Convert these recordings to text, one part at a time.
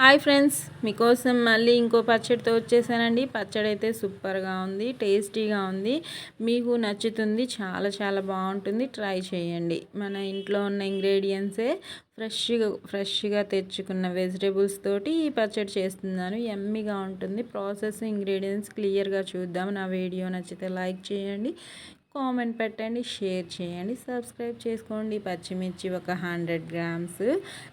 Hi friends మీకోసం మళ్ళీ ఇంకో పచ్చడితో వచ్చేసానండి. పచ్చడి అయితే సూపర్గా ఉంది టేస్టీగా ఉంది. మీకు నచ్చుతుంది చాలా చాలా బాగుంటుంది. ట్రై చేయండి. మన ఇంట్లో ఉన్న ఇంగ్రీడియంట్సే ఫ్రెష్గా ఫ్రెష్గా తెచ్చుకున్న వెజిటేబుల్స్ తోటి ఈ పచ్చడి చేస్తున్నాను. ఎమ్మిగా ఉంటుంది. ప్రాసెస్ ఇంగ్రీడియంట్స్ క్లియర్గా చూద్దాం. నా వీడియో నచ్చితే లైక్ చేయండి. కామెంట్ పెట్టండి షేర్ చేయండి సబ్స్క్రైబ్ చేసుకోండి. పచ్చిమిర్చి ఒక హండ్రెడ్ గ్రామ్స్.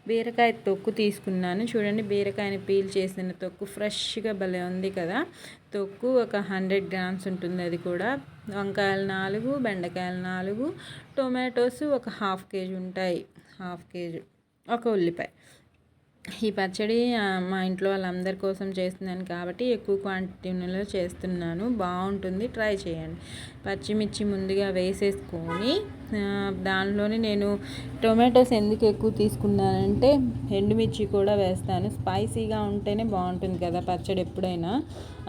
బీరకాయ తొక్కు తీసుకున్నాను. చూడండి బీరకాయని పీల్ చేసిన తొక్కు ఫ్రెష్గా భలే ఉంది కదా. తొక్కు ఒక హండ్రెడ్ గ్రామ్స్ ఉంటుంది అది కూడా. వంకాయలు నాలుగు బెండకాయలు నాలుగు టొమాటోస్ ఒక హాఫ్ కేజీ ఉంటాయి. Half KG. ఒక ఉల్లిపాయ. ఈ పచ్చడి మా ఇంట్లో వాళ్ళందరి కోసం చేస్తున్నాను కాబట్టి ఎక్కువ క్వాంటిటీలో చేస్తున్నాను. బాగుంటుంది ట్రై చేయండి. పచ్చిమిర్చి ముందుగా వేసేసుకొని దానిలోనే నేను టొమాటోస్ ఎందుకు ఎక్కువ తీసుకున్నానంటే ఎండుమిర్చి కూడా వేస్తాను. స్పైసీగా ఉంటేనే బాగుంటుంది కదా పచ్చడి ఎప్పుడైనా.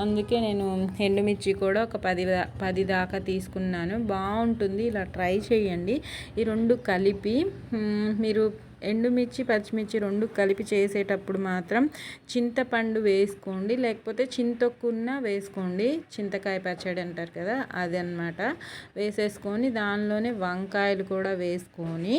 అందుకే నేను ఎండుమిర్చి కూడా ఒక పది పది దాకా తీసుకున్నాను. బాగుంటుంది ఇలా ట్రై చేయండి. ఈ రెండు కలిపి మీరు ఎండుమిర్చి పచ్చిమిర్చి రెండు కలిపి చేసేటప్పుడు మాత్రం చింతపండు వేసుకోండి. లేకపోతే చింతొక్కున్న వేసుకోండి. చింతకాయ పచ్చడి అంటారు కదా అది అనమాట వేసేసుకొని దానిలోనే వంకాయలు కూడా వేసుకొని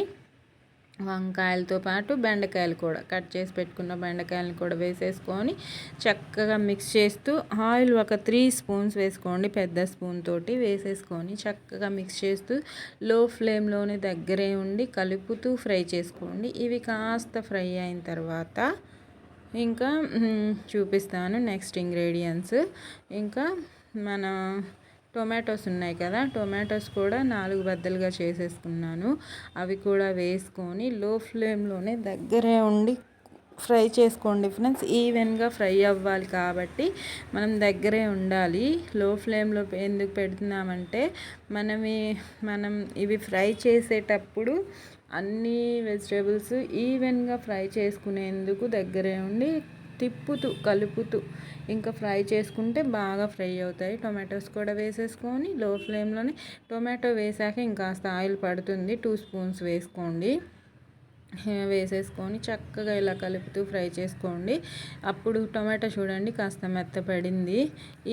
వంకాయలతో పాటు బెండకాయలు కూడా కట్ చేసి పెట్టుకున్న బెండకాయలను కూడా వేసేసుకొని చక్కగా మిక్స్ చేస్తూ ఆయిల్ ఒక త్రీ స్పూన్స్ వేసుకోండి పెద్ద స్పూన్ తోటి వేసేసుకొని చక్కగా మిక్స్ చేస్తూ లో ఫ్లేమ్లోనే దగ్గరే ఉండి కలుపుతూ ఫ్రై చేసుకోండి. ఇవి కాస్త ఫ్రై అయిన తర్వాత ఇంకా చూపిస్తాను నెక్స్ట్ ఇంగ్రీడియంట్స్ ఇంకా మన టొమాటోస్ ఉన్నాయి కదా టొమాటోస్ కూడా నాలుగు బద్దలుగా చేసేసుకున్నాను. అవి కూడా వేసుకొని లో ఫ్లేమ్లోనే దగ్గరే ఉండి ఫ్రై చేసుకోండి ఫ్రెండ్స్. ఈవెన్గా ఫ్రై అవ్వాలి కాబట్టి మనం దగ్గరే ఉండాలి. లో ఫ్లేమ్లో ఎందుకు పెడుతున్నామంటే మనమి మనం ఇవి ఫ్రై చేసేటప్పుడు అన్ని వెజిటేబుల్స్ ఈవెన్గా ఫ్రై చేసుకునేందుకు దగ్గరే ఉండి తిప్పుతూ కలుపుతూ ఇంకా ఫ్రై చేసుకుంటే బాగా ఫ్రై అవుతాయి. టొమాటోస్ కూడా వేసేసుకొని లో ఫ్లేమ్లోనే టొమాటో వేసాక ఇంకాస్త ఆయిల్ పడుతుంది. టూ స్పూన్స్ వేసుకోండి. వేసేసుకొని చక్కగా ఇలా కలుపుతూ ఫ్రై చేసుకోండి. అప్పుడు టొమాటో చూడండి కాస్త మెత్తపడింది.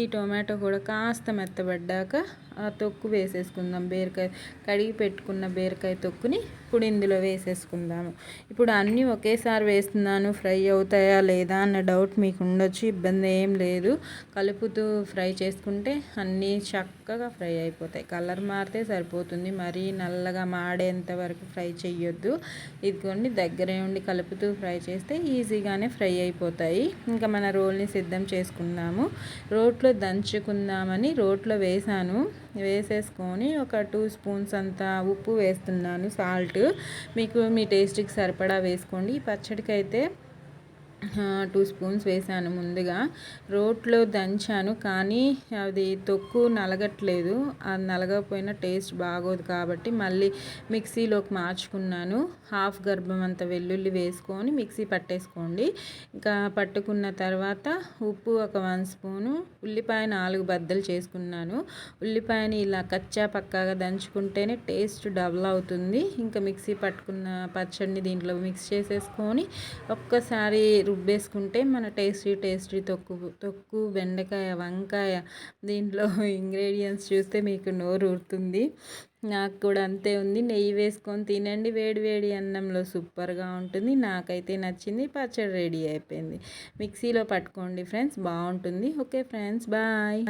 ఈ టొమాటో కూడా కాస్త మెత్తబడ్డాక ఆ తొక్కు వేసేసుకుందాం. బీరకాయ కడిగి పెట్టుకున్న బీరకాయ తొక్కుని ఇప్పుడు ఇందులో వేసేసుకుందాము. ఇప్పుడు అన్నీ ఒకేసారి వేస్తున్నాను. ఫ్రై అవుతాయా లేదా అన్న డౌట్ మీకు ఉండొచ్చు ఇబ్బంది ఏం లేదు. కలుపుతూ ఫ్రై చేసుకుంటే అన్నీ చక్కగా ఫ్రై అయిపోతాయి. కలర్ మారితే సరిపోతుంది. మరీ నల్లగా మాడేంత వరకు ఫ్రై చేయొద్దు ఇదిగోండి దగ్గరే ఉండి కలుపుతూ ఫ్రై చేస్తే ఈజీగానే ఫ్రై అయిపోతాయి. ఇంకా మన రోల్ని సిద్ధం చేసుకుందాము. రోట్లో దంచుకుందామని రోట్లో వేసాను. వేసేసుకొని ఒక టూ స్పూన్స్ అంత ఉప్పు వేస్తున్నాను సాల్ట్ మీకు మీ టేస్ట్కి సరిపడా వేసుకోండి. పచ్చడికి అయితే టూ స్పూన్స్ వేసాను ముందుగా. రోట్లో దంచాను కానీ అది తొక్కు నలగట్లేదు. అది నలగకపోయినా టేస్ట్ బాగోదు కాబట్టి మళ్ళీ మిక్సీలోకి మార్చుకున్నాను. హాఫ్ గర్భం అంత వెల్లుల్లి వేసుకొని మిక్సీ పట్టేసుకోండి. ఇంకా పట్టుకున్న తర్వాత ఉప్పు ఒక వన్ స్పూను ఉల్లిపాయ నాలుగు బద్దలు చేసుకున్నాను. ఉల్లిపాయని ఇలా కచ్చా పక్కాగా దంచుకుంటేనే టేస్ట్ డబుల్ అవుతుంది. ఇంకా మిక్సీ పట్టుకున్న పచ్చడిని దీంట్లో మిక్స్ చేసేసుకొని ఒక్కసారి రుబ్బేసుకుంటే మన టేస్టీ టేస్టీ తొక్కు తొక్కు బెండకాయ వంకాయ దీంట్లో ఇంగ్రీడియంట్స్ చూస్తే మీకు నోరు ఊరుతుంది. నాకు కూడా అంతే ఉంది. నెయ్యి వేసుకొని తినండి. వేడి వేడి అన్నంలో సూపర్గా ఉంటుంది. నాకైతే నచ్చింది. పచ్చడి రెడీ అయిపోయింది. మిక్సీలో పట్టుకోండి ఫ్రెండ్స్. బాగుంటుంది. Okay friends. బాయ్.